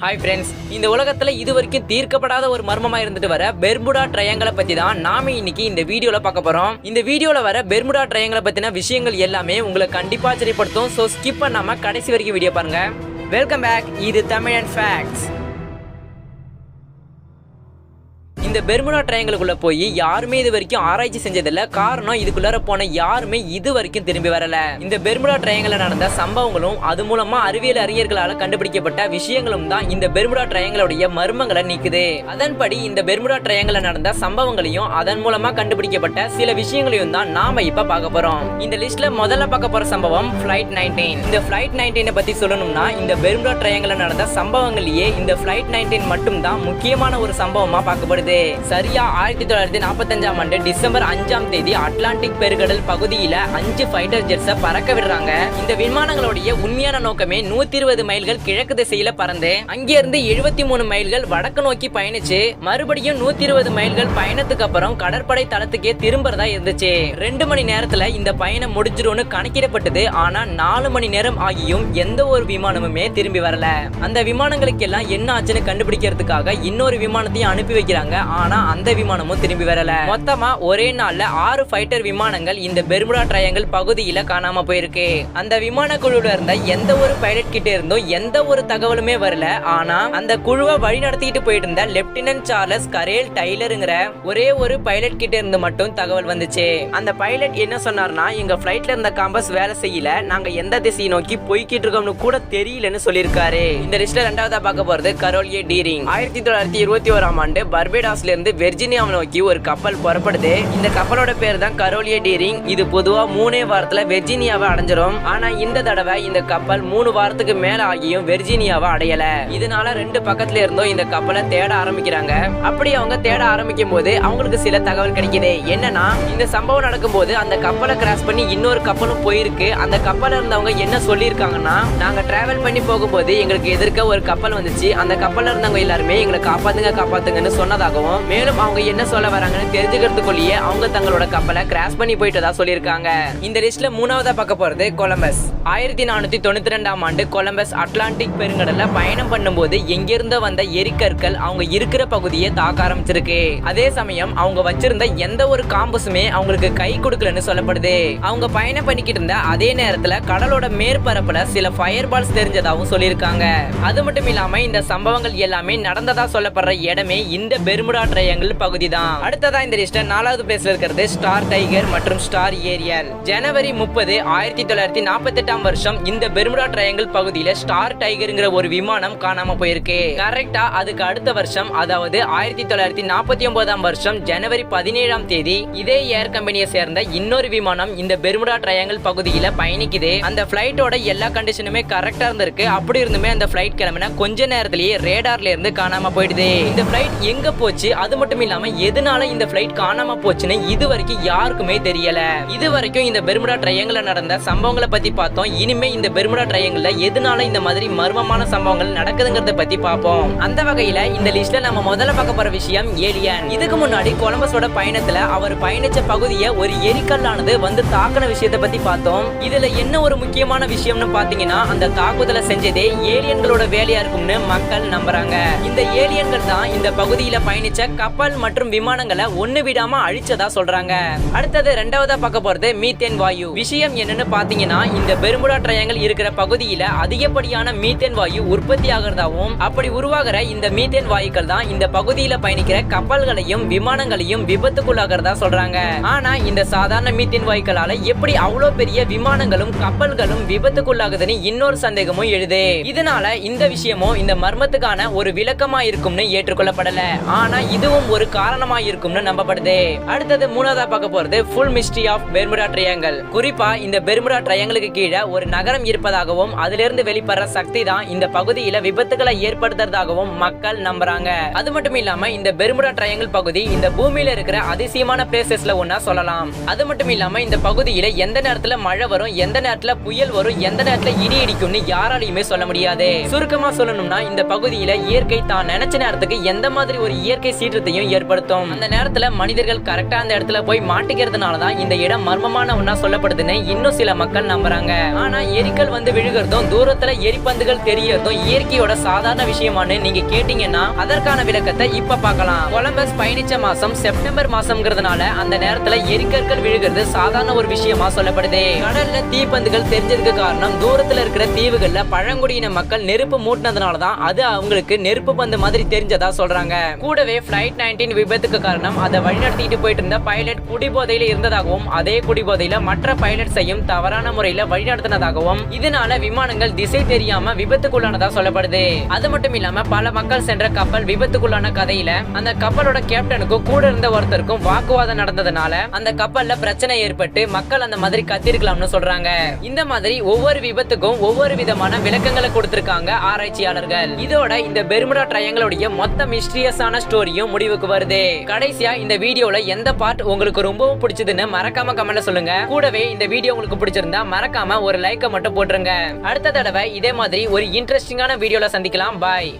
Hi friends இந்த உலகத்தில் இது வரைக்கும் தீர்க்கப்படாத ஒரு மர்மமாக இருந்துட்டு வர பெர்முடா ட்ரையாங்கலை பற்றி தான் நாம இன்னைக்கு இந்த வீடியோவில் பார்க்க போகிறோம் இந்த வீடியோவில் வர பெர்முடா ட்ரையாங்கலை பற்றின விஷயங்கள் எல்லாமே உங்களை கண்டிப்பாக ஆச்சரியப்படுத்தும். ஸோ ஸ்கிப் பண்ணாமல் கடைசி வரைக்கும் வீடியோ பாருங்கள் வெல்கம் பேக் இது தமிழ் அண்ட் ஃபேக்ட்ஸ் இந்த பெர்முடா ட்ரையாங்கலுக்குள்ள போய் யாருமே இது வரைக்கும் ஆராய்ச்சி செஞ்சதில்ல. காரணம் இதுக்குள்ளார போன யாருமே இது வரைக்கும் திரும்பி வரல. இந்த பெர்முடா ட்ரையாங்கல நடந்த சம்பவங்களும் அது மூலமா அறிவியல் அறிஞர்களால கண்டுபிடிக்கப்பட்ட விஷயங்களும் தான் இந்த பெர்முடா ட்ரையங்களுடைய மர்மங்களை நீக்குது. அதன்படி இந்த பெர்முடா ட்ரையாங்கல நடந்த சம்பவங்களையும் அதன் மூலமா கண்டுபிடிக்கப்பட்ட சில விஷயங்களையும் தான் நாம இப்ப பார்க்க போறோம். இந்த லிஸ்ட்ல முதல்ல பார்க்க போற சம்பவம் ஃபிளைட் நைன்டீன் இந்த ஃபிளைட் நைன்டீனை பத்தி சொல்லணும்னா இந்த பெர்முடா ட்ரையாங்கல நடந்த சம்பவங்களையே இந்த ஃபிளைட் நைன்டீன் மட்டும் தான் முக்கியமான ஒரு சம்பவமா பார்க்கப்படுது. சரியா ஆயிரத்தி தொள்ளாயிரத்தி நாற்பத்தஞ்சாம் ஆண்டு டிசம்பர் அஞ்சாம் தேதி அட்லாண்டிக் பெருங்கடல் பகுதியில அஞ்சு ஃபைட்டர் ஜெட்ஸை பறக்க விடுறாங்க. இந்த விமானங்களுடைய உண்மையான நோக்கமே நூத்தி இருபது மைல்கள் கிழக்கு திசையில பறந்து அங்கிருந்து எழுபத்தி மூணு மைல்கள் வடக்கு நோக்கி பயணிச்சு மறுபடியும் நூத்தி இருபது மைல்கள் பயணத்துக்கு அப்புறம் கடற்படை தளத்துக்கே திரும்புறதா இருந்துச்சு. ரெண்டு மணி நேரத்துல இந்த பயணம் முடிஞ்சிரும்னு கணக்கிடப்பட்டது. ஆனா நாலு மணி நேரம் ஆகியும் எந்த ஒரு விமானமுமே திரும்பி வரல. அந்த விமானங்களுக்கு எல்லாம் என்ன ஆச்சுன்னு கண்டுபிடிக்கிறதுக்காக இன்னொரு விமானத்தையும் அனுப்பி வைக்கிறாங்க ஆனா அந்த விமானமும் திரும்பி வரல. மொத்தமா ஒரே நாள்ல ஆறு ஃபைட்டர் விமானங்கள் இந்த பெர்முடா ட்ரையாங்கல் பகுதியில காணாம போயிருக்கு. அந்த விமான குழுல இருந்த எந்த ஒரு பைலட் கிட்ட இருந்தும் எந்த ஒரு தகவலுமே வரல. ஆனா அந்த குழுவை வழி நடத்திட்டு போயிட்டு இருந்த லெப்டினன்ட் சார்லஸ் கரேல் டைலருங்கிற ஒரே ஒரு பைலட் கிட்ட இருந்து மட்டும் தகவல் வந்துச்சு. அந்த பைலட் என்ன சொன்னார்னா எங்க ஃபிளைட்ல இருந்த காம்பஸ் வேலை செய்யல. நாங்க எந்த திசையை நோக்கி போய்கிட்டு இருக்கோம்னு கூட தெரியலன்னு சொல்லியிருக்காரு. இந்த லிஸ்ட்ல ரெண்டாவதா பார்க்க போறது கரோலியே டீரிங் ஆயிரத்தி தொள்ளாயிரத்தி இருபத்தி ஓராம் ஆண்டு பர்பேடாஸ்ல இருந்து வெர்ஜினியாவை நோக்கி ஒரு கப்பல் புறப்படுது. இந்த கப்பலோட பேர் தான் கரோலியா டீரிங் இது பொதுவா மூணே வாரத்துல வெர்ஜினியாவை அடைஞ்சிரும். ஆனா இந்த தடவை இந்த கப்பல் மூணு வாரத்துக்கு மேல ஆகியும் வெர்ஜினியாவை அடையல. இதனால ரெண்டு பக்கத்துல இருந்தும் இந்த கப்பலை தேட ஆரம்பிக்கிறாங்க. அப்படி அவங்க தேட ஆரம்பிக்கும் போது அவங்களுக்கு சில தகவல் கிடைக்குது. என்னன்னா இந்த சம்பவம் நடக்கும்போது அந்த கப்பலை கிராஸ் பண்ணி இன்னொரு கப்பலும் போயிருக்கு. அந்த கப்பல இருந்தவங்க என்ன சொல்லியிருக்காங்கன்னா நாங்க டிராவல் பண்ணி போகும்போது எங்களுக்கு எதிர்க்க ஒரு கப்பல் வந்துச்சு. அந்த கப்பல்ல இருந்தவங்க எல்லாருமே எங்களை காப்பாத்துங்க காப்பாத்துங்கன்னு சொன்னதாகவும் மேலும் அவங்க என்ன சொல்ல வராங்கன்னு தெரிஞ்சுக்கிறதுக்குள்ளேயே அவங்க தங்களோட கப்பலை கிராஸ் பண்ணி போயிட்டதா சொல்லியிருக்காங்க. இந்த லிஸ்ட்ல மூணாவதா பார்க்க போறது கொலம்பஸ். ஆயிரத்தி நானூத்தி தொண்ணூத்தி ரெண்டாம் ஆண்டு கொலம்பஸ் அட்லாண்டிக் பெருங்கடல்ல பயணம் பண்ணும்போது எங்கிருந்து வந்த எரிக்கற்கள் அவங்க இருக்கிற பகுதியை தாக்க ஆரம்பிச்சிருக்கு. அதே சமயம் அவங்க வச்சிருந்த எந்த ஒரு காம்பஸுமே அவங்களுக்கு கை கொடுக்கலன்னு சொல்லப்படுது. அவங்க பயணம் பண்ணிக்கிட்டு இருந்த அதே நேரத்துல கடலோட மேற்பரப்புல சில ஃபயர் பால்ஸ் தெரிஞ்சதாகவும் சொல்லியிருக்காங்க. அது மட்டும் இல்லாம இந்த சம்பவங்கள் எல்லாமே நடந்ததா சொல்லப்படுற இடமே இந்த பெருமுட ட்ரையாங்கிள் பகுதி தான் அடுத்ததா இந்த லிஸ்ட்ல நாலாவது பிளேஸ்ல இருக்கிறது ஸ்டார் டைகர் மற்றும் ஸ்டார் ஏரியல் ஜனவரி முப்பது ஆயிரத்தி தொள்ளாயிரத்தி நாற்பத்தி எட்டாம் வருஷம் இந்த பெர்முடா ட்ரையாங்கிள் பகுதியில ஸ்டார் டைகர்ங்கிற ஒரு விமானம் காணாம போயிருக்கு. கரெக்டா அதுக்கு அடுத்த வருஷம் அதாவது ஆயிரத்தி தொள்ளாயிரத்தி நாற்பத்தி ஒன்பதாம் வருஷம் ஜனவரி பதினேழாம் தேதி இதே ஏர் கம்பெனியை சேர்ந்த இன்னொரு விமானம் இந்த பெர்முடா ட்ரையாங்கிள் பகுதியில பயணிக்குது. அந்த பிளைட்டோட எல்லா கண்டிஷனுமே கரெக்டா இருந்திருக்கு. அப்படி இருந்துமே அந்த பிளைட் கிளம்பினா கொஞ்ச நேரத்திலேயே ரேடார்ல இருந்து காணாம போயிடுது. இந்த பிளைட் எங்க போச்சு? அது மட்டும் இல்லாம எதனால இந்த பிளைட் காணாம போச்சுன்னு இது வரைக்கும் யாருக்குமே தெரியல. இது வரைக்கும் இந்த பெர்முடா ட்ரையாங்கிள் நடந்த சம்பவங்களை பத்தி பார்த்தோம். இனிமே இந்த பெர்முடா ட்ரையாங்கிள் எதனால இந்த மாதிரி மர்மமான சம்பவங்கள் நடக்குதுங்கிறத பத்தி பார்ப்போம். அந்த வகையில இந்த லிஸ்ட்ல நம்ம முதல்ல பார்க்க போற விஷயம் ஏலியன் இதுக்கு முன்னாடி கொலம்பஸோட பயணத்துல அவர் பயணிச்ச பகுதியை ஒரு எரிக்கல்லானது வந்து தாக்கின விஷயத்தை பத்தி பார்த்தோம். இதுல என்ன ஒரு முக்கியமான விஷயம்னு பாத்தீங்கன்னா அந்த தாக்குதலை செஞ்சதே ஏலியன்களோட வேலையா இருக்கும்னு மக்கள் நம்புறாங்க. இந்த ஏலியன்கள் தான் இந்த பகுதியில பயணிச்ச கப்பல் மற்றும் விமானங்களை ஒண்ணு விடாம அழிச்சதா சொல்றாங்க. அடுத்தது ரெண்டாவதா பார்க்க போறது மீத்தேன் வாயு. விஷயம் என்னன்னு பாத்தீங்கன்னா இந்த பெருமுடா ட்ரையாங்கல் இருக்கிற பகுதியில அதிகப்படியான மீத்தேன் வாயு உற்பத்தி ஆகிறதாவும் அப்படி உருவாகிற இந்த மீத்தேன் வாயுக்கள் தான் இந்த பகுதியில பயணிக்கிற கப்பல்களையும் விமானங்களையும் விபத்துக்குள்ளாகிறதா சொல்றாங்க. ஆனா இந்த சாதாரண மீத்தேன் வாயுக்களால எப்படி அவ்வளவு பெரிய விமானங்களும் கப்பல்களும் விபத்துக்குள்ளாகுதுன்னு இன்னொரு சந்தேகமும் எழுது. இதனால இந்த விஷயமும் இந்த மர்மத்துக்கான ஒரு விளக்கமா இருக்கும்னு ஏற்றுக்கொள்ளப்படல. ஆனா இதுவும் ஒரு காரணமா இருக்கும்னு நம்பப்படுது. அடுத்தது மூணாவதா பார்க்க போறது full mystery of Bermuda triangle குறிப்பா இந்த பெர்முடா ட்ரையாங்கலுக்கு கீழே ஒரு நகரம் இருப்பதாகவும் அதிலிருந்து வெளிப்படுற சக்தி தான் இந்த பகுதியில விபத்துகளை ஏற்படுத்துறதாகவும் மக்கள் நம்புறாங்க. அது மட்டும் இல்லாம இந்த பெர்முடா ட்ரையாங்கல் பகுதி இந்த பூமியில இருக்கிற அதிசயமான பிளேசஸ்ல ஒன்னா சொல்லலாம். அது மட்டும் இல்லாம இந்த பகுதியில எந்த நேரத்துல மழை வரும் எந்த நேரத்துல புயல் வரும் எந்த நேரத்துல இடி இடிக்கும்னு யாராலையுமே சொல்ல முடியாது. சுருக்கமா சொல்லணும்னா இந்த பகுதியில இயற்கை தான் நினைச்ச நேரத்துக்கு எந்த மாதிரி ஒரு இயற்கை சீற்றத்தையும் ஏற்படுத்தும். அந்த நேரத்துல மனிதர்கள் கரெக்டா அந்த இடத்துல போய் மாட்டிக்கிறதுனால தான் இந்த இடம் மர்மமான ஒன்னா சொல்லப்படுதுன்னு இன்னும் சில மக்கள் நம்புறாங்க. ஆனா எரிக்கல் வந்து விழுகிறதும் தூரத்துல எரிப்பந்துகள் தெரியறதும் இயற்கையோட சாதாரண விஷயமானு நீங்க கேட்டீங்கன்னா அதற்கான விளக்கத்தை இப்ப பார்க்கலாம். கொலம்பஸ் பயணிச்ச மாசம் செப்டம்பர் மாசம்ங்கிறதுனால அந்த நேரத்துல எரிக்கற்கள் விழுகிறது சாதாரண ஒரு விஷயமா சொல்லப்படுது. கடல்ல தீப்பந்துகள் தெரிஞ்சதுக்கு காரணம் தூரத்துல இருக்கிற தீவுகள்ல பழங்குடியின மக்கள் நெருப்பு மூட்டினதுனால தான் அது அவங்களுக்கு நெருப்பு பந்து மாதிரி தெரிஞ்சதா சொல்றாங்க. கூடவே ஃப்ளைட் நைன்டீன் விபத்துக்கு காரணம் அதை வழிநடத்திட்டு போயிட்டு இருந்த பைலட் குடிபோதையில இருந்ததாகவும் அதே குடிபோதையில மற்ற பைலட்ஸையும் தவறான முறையில வழிநடத்தினதாகவும் இதனால விமானங்கள் திசை தெரியாம விபத்துக்குள்ளானதா சொல்லப்படுது. அது மட்டும் இல்லாம பல மக்கள் சென்ற கப்பல் விபத்துக்குள்ளான கதையில அந்த கப்பலோட கேப்டனுக்கும் கூட இருந்த ஒருத்தருக்கும் வாக்குவாதம் நடந்ததுனால அந்த கப்பல்ல பிரச்சனை ஏற்பட்டு மக்கள் அந்த மாதிரி கத்திருக்கலாம்னு சொல்றாங்க. இந்த மாதிரி ஒவ்வொரு விபத்துக்கும் ஒவ்வொரு விதமான விளக்கங்களை கொடுத்திருக்காங்க ஆராய்ச்சியாளர்கள். இதோட இந்த பெர்முடா ட்ரையங்களுடைய மொத்த மிஸ்டீரியஸான ஸ்டோரியும் முடிவுக்கு வருது. கடைசியா இந்த வீடியோல எந்த பார்ட் உங்களுக்கு ரொம்பவும் பிடிச்சதுன்னு மறக்காம கமெண்ட்ல சொல்லுங்க. கூடவே இந்த வீடியோ உங்களுக்கு பிடிச்சிருந்தா மறக்காம ஒரு லைக்கை மட்டும் போட்டுருங்க. அடுத்த தடவை இதே மாதிரி ஒரு இன்ட்ரெஸ்டிங்கான வீடியோல சந்திக்கலாம். பாய்